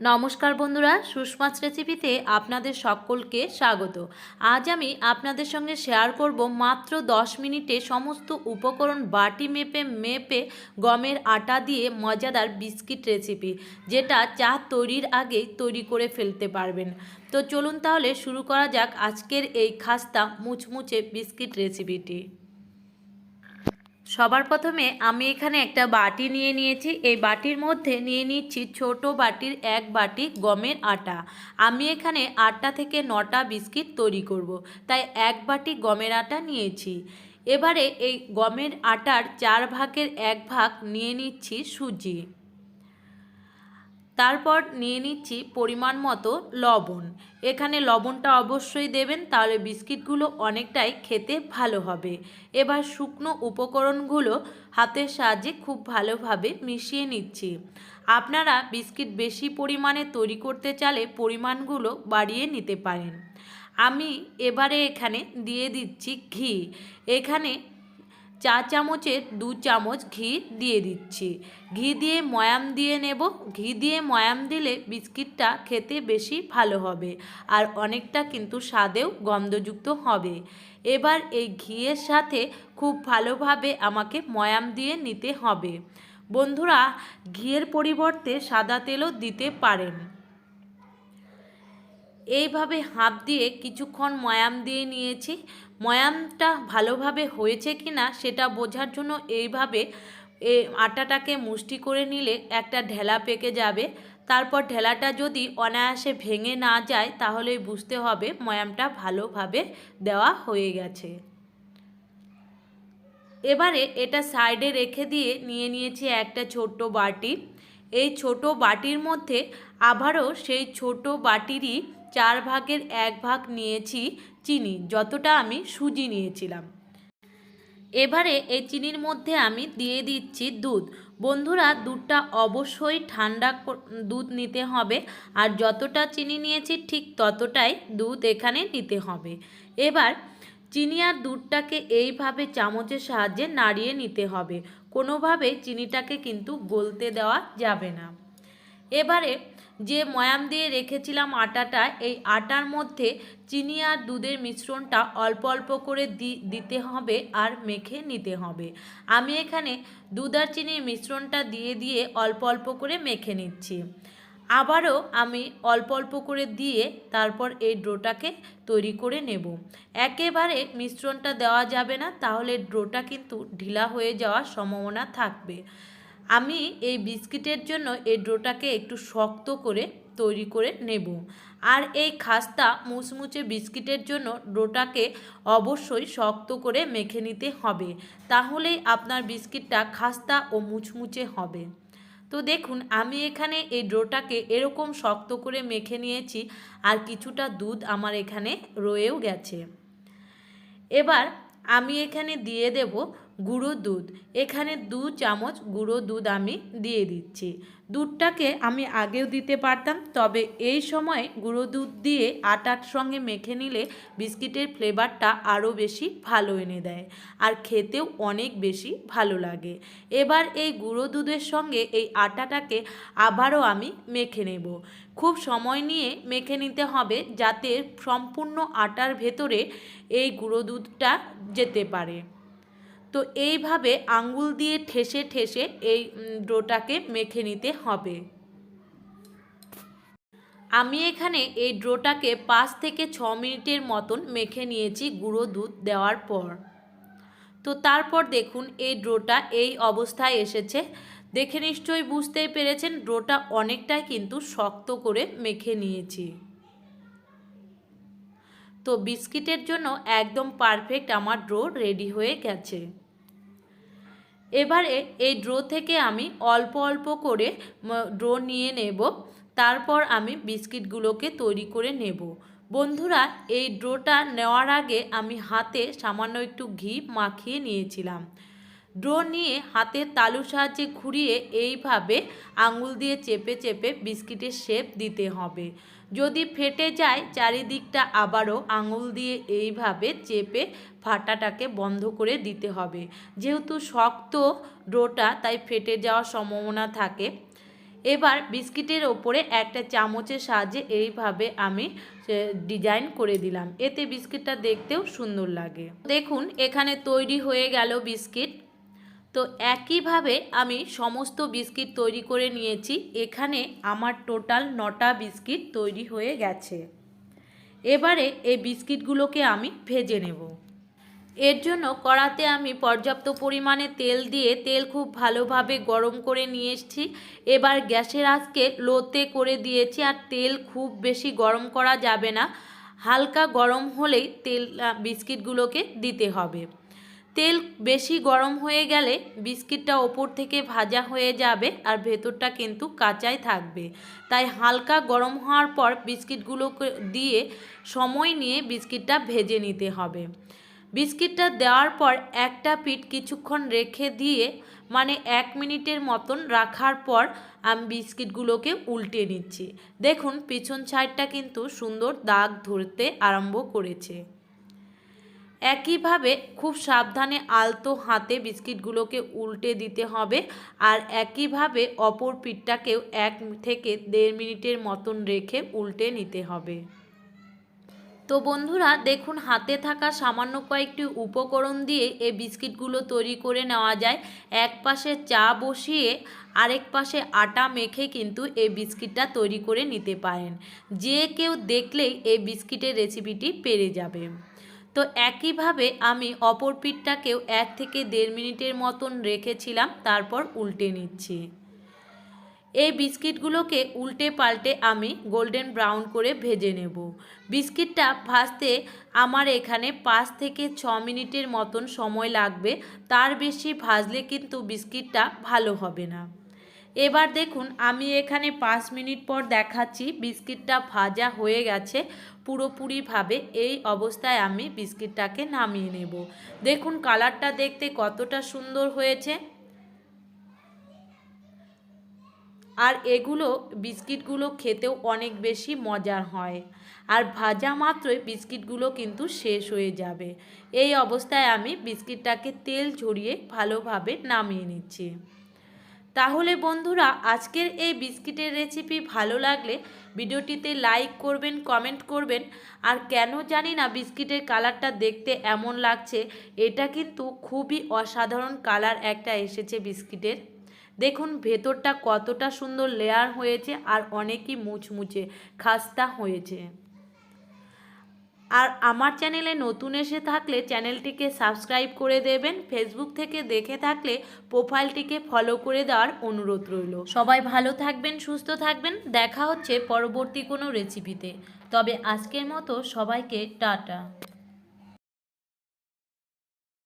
নমস্কার বন্ধুরা সুষমাছ রেসিপিতে আপনাদের সকলকে স্বাগত। আজ আমি আপনাদের সঙ্গে শেয়ার করব মাত্র 10 মিনিটে সমস্ত উপকরণ বাটি মেপে মেপে গমের আটা দিয়ে মজাদার বিস্কিট রেসিপি যেটা চা তৈরির আগেই তৈরি করে ফেলতে পারবেন। তো চলুন তাহলে শুরু করা যাক আজকের এই খাস্তা মুচমুচে বিস্কিট রেসিপিটি সবার প্রথমে আমি এখানে একটা বাটি নিয়ে নিয়েছি। এই বাটির মধ্যে নিয়ে নিচ্ছি ছোট বাটির এক বাটি গমের আটা। আমি এখানে আটটা থেকে নটা বিস্কিট তৈরি করব। তাই এক বাটি গমের আটা নিয়েছি। এবারে এই গমের আটার চার ভাগের এক ভাগ নিয়ে নিচ্ছি সুজি। তারপর নিয়ে নিচ্ছি পরিমাণ মতো লবণ। এখানে লবণটা অবশ্যই দেবেন, তাহলে বিস্কিটগুলো অনেকটাই খেতে ভালো হবে। এবার শুকনো উপকরণগুলো হাতের সাহায্যে খুব ভালোভাবে মিশিয়ে নিচ্ছি। আপনারা বিস্কিট বেশি পরিমাণে তৈরি করতে চালে পরিমাণগুলো বাড়িয়ে নিতে পারেন। আমি এবারে এখানে দিয়ে দিচ্ছি ঘি। এখানে চা চামচের দু চামচ ঘি দিয়ে দিচ্ছি। ঘি দিয়ে ময়াম দিয়ে নেব। ঘি দিয়ে ময়াম দিলে বিস্কিটটা খেতে বেশি ভালো হবে আর অনেকটা কিন্তু স্বাদেও গন্ধযুক্ত হবে। এবার এই ঘিয়ের সাথে খুব ভালোভাবে আমাকে ময়াম দিয়ে নিতে হবে। বন্ধুরা, ঘিয়ের পরিবর্তে সাদা তেলও দিতে পারেন। এইভাবে হাত দিয়ে কিছুক্ষণ ময়াম দিয়ে নিয়েছি। ময়ামটা ভালোভাবে হয়েছে কি না সেটা বোঝার জন্য এইভাবে এ আটাটাকে মুষ্টি করে নিলে একটা ঢেলা পেকে যাবে। তারপর ঢেলাটা যদি অনায়াসে ভেঙে না যায় তাহলেই বুঝতে হবে ময়ামটা ভালোভাবে দেওয়া হয়ে গেছে। এবারে এটা সাইডে রেখে দিয়ে নিয়ে নিয়েছি একটা ছোট্ট বাটি। এই ছোট বাটির মধ্যে আবারও সেই ছোট বাটিরই চার ভাগের এক ভাগ নিয়েছি চিনি, যতটা আমি সুজি নিয়েছিলাম। এবারে এই চিনির মধ্যে আমি দিয়ে দিচ্ছি দুধ। বন্ধুরা, দুধটা অবশ্যই ঠান্ডা দুধ নিতে হবে, আর যতটা চিনি নিয়েছি ঠিক ততটাই দুধ এখানে নিতে হবে। এবার চিনি আর দুধটাকে এইভাবে চামচের সাহায্যে নাড়িয়ে নিতে হবে। কোনোভাবে চিনিটাকে কিন্তু গলতে দেওয়া যাবে না। এবারে যে ময়াম দিয়ে রেখেছিলাম আটাটা, এই আটার মধ্যে চিনি আর দুধের মিশ্রণটা অল্প অল্প করে দিতে হবে আর মেখে নিতে হবে। আমি এখানে দুধ আর চিনির মিশ্রণটা দিয়ে দিয়ে অল্প অল্প করে মেখে নিচ্ছি। আবারও আমি অল্প অল্প করে দিয়ে তারপর এই ড্রোটাকে তৈরি করে নেব। একেবারে মিশ্রণটা দেওয়া যাবে না, তাহলে ড্রোটা কিন্তু ঢিলা হয়ে যাওয়ার সম্ভাবনা থাকবে। আমি এই বিস্কিটের জন্য এই ডোটাকে একটু শক্ত করে তৈরি করে নেব। আর এই খাস্তা মুচমুচে বিস্কিটের জন্য ডোটাকে অবশ্যই শক্ত করে মেখে নিতে হবে, তাহলেই আপনার বিস্কিটটা খাস্তা ও মুচমুচে হবে। তো দেখুন, আমি এখানে এই ডোটাকে এরকম শক্ত করে মেখে নিয়েছি আর কিছুটা দুধ আমার এখানে রয়েও গেছে। এবার আমি এখানে দিয়ে দেব গুঁড়ো দুধ। এখানে দু চামচ গুঁড়ো দুধ আমি দিয়ে দিচ্ছি। দুধটাকে আমি আগেও দিতে পারতাম, তবে এই সময় গুঁড়ো দুধ দিয়ে আটার সঙ্গে মেখে নিলে বিস্কিটের ফ্লেভারটা আরও বেশি ভালো এনে দেয় আর খেতেও অনেক বেশি ভালো লাগে। এবার এই গুঁড়ো দুধের সঙ্গে এই আটাটাকে আবারও আমি মেখে নেব। খুব সময় নিয়ে মেখে নিতে হবে যাতে সম্পূর্ণ আটার ভেতরে এই গুঁড়ো দুধটা যেতে পারে। তো এইভাবে আঙ্গুল দিয়ে ঠেসে ঠেসে এই ডোটাকে মেখে নিতে হবে। আমি এখানে এই ড্রোটাকে পাঁচ থেকে ছ মিনিটের মতন মেখে নিয়েছি গুঁড়ো দুধ দেওয়ার পর। তো তারপর দেখুন, এই ড্রোটা এই অবস্থায় এসেছে। দেখে নিশ্চয়ই বুঝতেই পেরেছেন, ড্রোটা অনেকটাই কিন্তু শক্ত করে মেখে নিয়েছি। তো বিস্কিটের জন্য একদম পারফেক্ট আমার ড্রো রেডি হয়ে গেছে। এবারে এই ড্রো থেকে আমি অল্প অল্প করে ড্রো নিয়ে নেব, তারপর আমি বিস্কিটগুলোকে তৈরি করে নেব। বন্ধুরা, এই ড্রোটা নেওয়ার আগে আমি হাতে সামান্য একটু ঘি মাখিয়ে নিয়েছিলাম। ড্রো নিয়ে হাতের তালুর সাহায্যে ঘুরিয়ে এইভাবে আঙুল দিয়ে চেপে চেপে বিস্কিটের শেপ দিতে হবে। যদি ফেটে যায়, চারিদিকটা আবারও আঙুল দিয়ে এইভাবে চেপে ফাটাটাকে বন্ধ করে দিতে হবে। যেহেতু শক্ত ডোটা, তাই ফেটে যাওয়ার সম্ভাবনা থাকে। এবার বিস্কিটের ওপরে একটা চামচের সাহায্যে এইভাবে আমি ডিজাইন করে দিলাম। এতে বিস্কিটটা দেখতেও সুন্দর লাগে। দেখুন, এখানে তৈরি হয়ে গেল বিস্কিট। তো একইভাবে আমি সমস্ত বিস্কিট তৈরি করে নিয়েছি। এখানে আমার টোটাল নটা বিস্কিট তৈরি হয়ে গেছে। এবারে এই বিস্কিটগুলোকে আমি ভেজে নেব। এর জন্য কড়াতে আমি পর্যাপ্ত পরিমাণে তেল দিয়ে তেল খুব ভালোভাবে গরম করে নিয়ে এসেছি। এবার গ্যাসের আজকে লোতে করে দিয়েছি আর তেল খুব বেশি গরম করা যাবে না। হালকা গরম হলেই তেল বিস্কিটগুলোকে দিতে হবে। তেল বেশি গরম হয়ে গেলে বিস্কিটটা ওপর থেকে ভাজা হয়ে যাবে আর ভেতরটা কিন্তু কাঁচাই থাকবে। তাই হালকা গরম হওয়ার পর বিস্কিটগুলোকে দিয়ে সময় নিয়ে বিস্কিটটা ভেজে নিতে হবে। বিস্কিটটা দেওয়ার পর একটা পিঠ কিছুক্ষণ রেখে দিয়ে মানে এক মিনিটের মতন রাখার পর আমি বিস্কিটগুলোকে উল্টে নিচ্ছি। দেখুন, পিছন সাইডটা কিন্তু সুন্দর দাগ ধরতে আরম্ভ করেছে। একইভাবে খুব সাবধানে আলতো হাতে বিস্কিটগুলোকে উল্টে দিতে হবে আর একইভাবে অপর পিঠটাকেও এক থেকে দেড় মিনিটের মতন রেখে উল্টে নিতে হবে। তো বন্ধুরা, দেখুন, হাতে থাকা সামান্য কয়েকটি উপকরণ দিয়ে এই বিস্কিটগুলো তৈরি করে নেওয়া যায়। এক পাশে চা বসিয়ে আরেক পাশে আটা মেখে কিন্তু এই বিস্কিটটা তৈরি করে নিতে পারেন। যে কেউ দেখলেই এই বিস্কিটের রেসিপিটি পেরে যাবে। তো একইভাবে আমি অপর পিঠটাকেও এক থেকে দেড় মিনিটের মতন রেখেছিলাম, তারপর উল্টে নিচ্ছি। এই বিস্কিটগুলোকে উল্টে পাল্টে আমি গোল্ডেন ব্রাউন করে ভেজে নেব। বিস্কিটটা ভাজতে আমার এখানে পাঁচ থেকে ছ মিনিটের মতন সময় লাগবে, তার বেশি ভাজলে কিন্তু বিস্কিটটা ভালো হবে না। এবার দেখুন, আমি এখানে পাঁচ মিনিট পর দেখাচ্ছি, বিস্কিটটা ভাজা হয়ে গেছে পুরোপুরিভাবে। এই অবস্থায় আমি বিস্কিটটাকে নামিয়ে নেব। দেখুন, কালারটা দেখতে কতটা সুন্দর হয়েছে। আর এগুলো বিস্কিটগুলো খেতেও অনেক বেশি মজার হয়। আর ভাজা মাত্রই বিস্কিটগুলো কিন্তু শেষ হয়ে যাবে। এই অবস্থায় আমি বিস্কিটটাকে তেল ঝরিয়ে ভালোভাবে নামিয়ে নিচ্ছি। তাহলে বন্ধুরা, আজকের এই বিস্কিটের রেসিপি ভালো লাগলে ভিডিওটিতে লাইক করবেন কমেন্ট করবেন। আর কেন জানি না বিস্কিটের কালারটা দেখতে এমন লাগছে, এটা কিন্তু খুবই অসাধারণ কালার একটা এসেছে বিস্কিটের। দেখুন, ভেতরটা কতটা সুন্দর লেয়ার হয়েছে আর অনেকই মুচমুচে, খাস্তা হয়েছে। আর আমার চ্যানেলে নতুন এসে থাকলে চ্যানেলটিকে সাবস্ক্রাইব করে দেবেন ফেসবুক থেকে দেখে থাকলে প্রোফাইলটিকে ফলো করে দেওয়ার অনুরোধ রইল। সবাই ভালো থাকবেন, সুস্থ থাকবেন, দেখা হচ্ছে পরবর্তী কোনো রেসিপিতে তবে আজকের মতো সবাইকে টাটা।